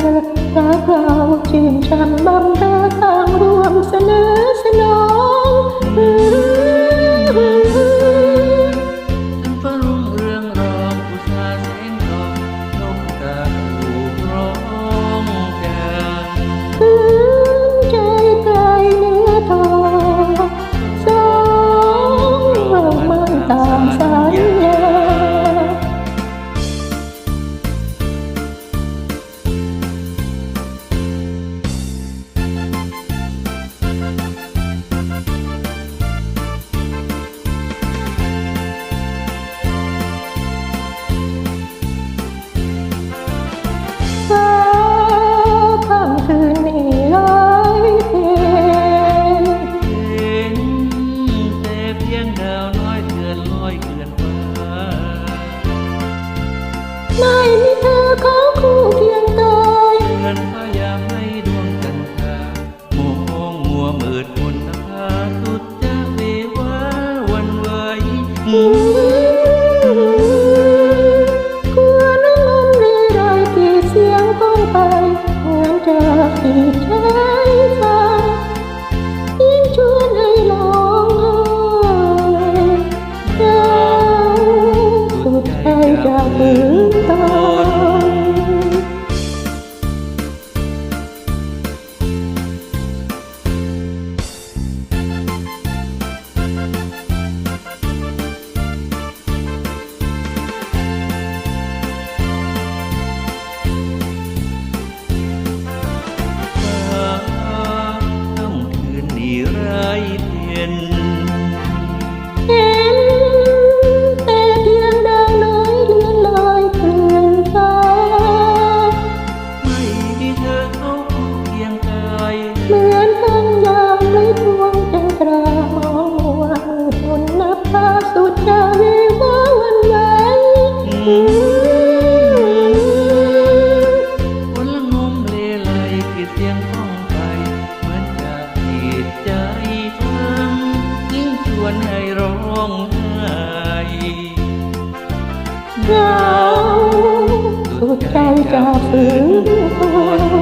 girl ไม่มีเธอเขาคู่เคียงกายเงินพยาให้ดวงจันทาหมู่ห้องมัวมืดมนตาสุดจะเววาวันเวยกลัวน้ำมันเรไรเกเสียงพ้องไปหัวใจที่เเธอเข้าเคียงเอ่ยเมื่อ ใจจะฝืนน